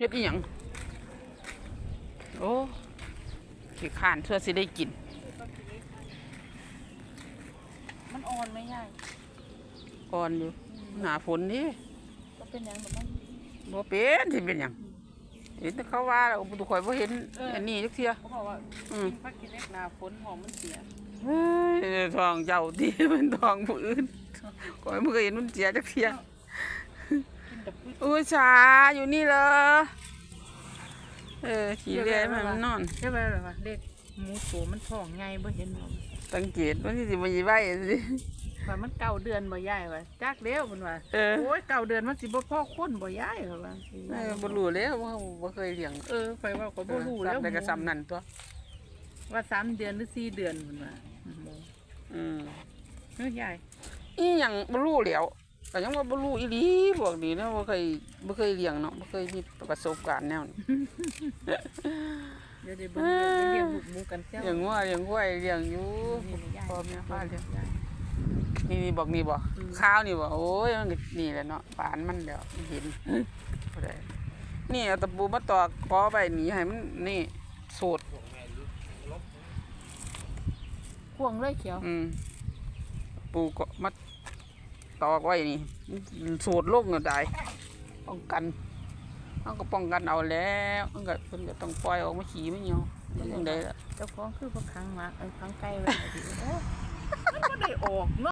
เฮ็ดอีหยังโอ้ขี้ข้านเพื่อสิได้กิน มันอ่อนไหมยายก่อนอยู่หนาฝนนี่ก็เป็นอย่างแบบมันบ่เป็นสิเป็นหยังเห็นแต่เขาว่าแล้วบ่ข่อยบ่เห็นอันนี้จักเที่ยเขาบอกว่าอืมพักกินเล็กหนาฝนหอมมันเสียเฮ้ยทองเจ้าที่เป็นทองผู้อื่นข่อยบ่เคยเห็นมันเสียจักเที่ยกินแต่พืช อุ้ยชาอยู่นี่เหรอเออขี่เรือให้มันนอนใช่ไหมล่ะวะเด็กหมูตัวมันท้องไงบ่เห็นหรอกสังเกตมันสิบ่ยีไว้สิว่ามันเก่าเดือนบ่ยายว่าจักเดียวมันว่าเออโอ้ยเก่าเดือนมันสิบ่พอคนบ่ยายเหรอวะเออบ่รู้แล้วว่าบ่เคยเลี้ยงเออไปว่าก็บ่รู้แล้วซ้ำได้ก็ซ้ำนั่นตัวว่าสามเดือนหรือสี่เดือนมันว่าหมูอืมเฮ้ยยายอีหยังบ่รู้แล้ว ก็ยังว่าบ่รู้อีหลีพวกนี้เนาะบ่เคยบ่เคยเลี้ยงเนาะบ่เคยมีประสบการณ์แนวนี้ เดี๋ยวได้เบิ่งเดี๋ยวเลี้ยงลูกหมูกันเจ้าเลี้ยงวัวเลี้ยงควายเลี้ยงอยู่นี่ๆยายพ่อแม่พาเลี้ยงยายนี่นี่บอกนี่บ่อืมข้าวนี่บ่โอ้ยมันก็นี่แหละเนาะฝานมันแล้วเห็นบ่ได้นี่เอาตะปูมาตอกคอไว้นี่ให้มันนี่สูตรพ่วงเลยเขียวอืมปูก็มา ตอกไว้นี่ สูตรโรคเงาได้ป้องกันเขาก็ป้องกันเอาแล้วมันก็เพิ่นก็ต้องปล่อยออกมาขี่มันเหี่ยวยังไดล่ะเจ้าของคือพวกครั้งมาเออครั้งไกลไว้ดิโอ้มันบ่ได้ออกเนาะ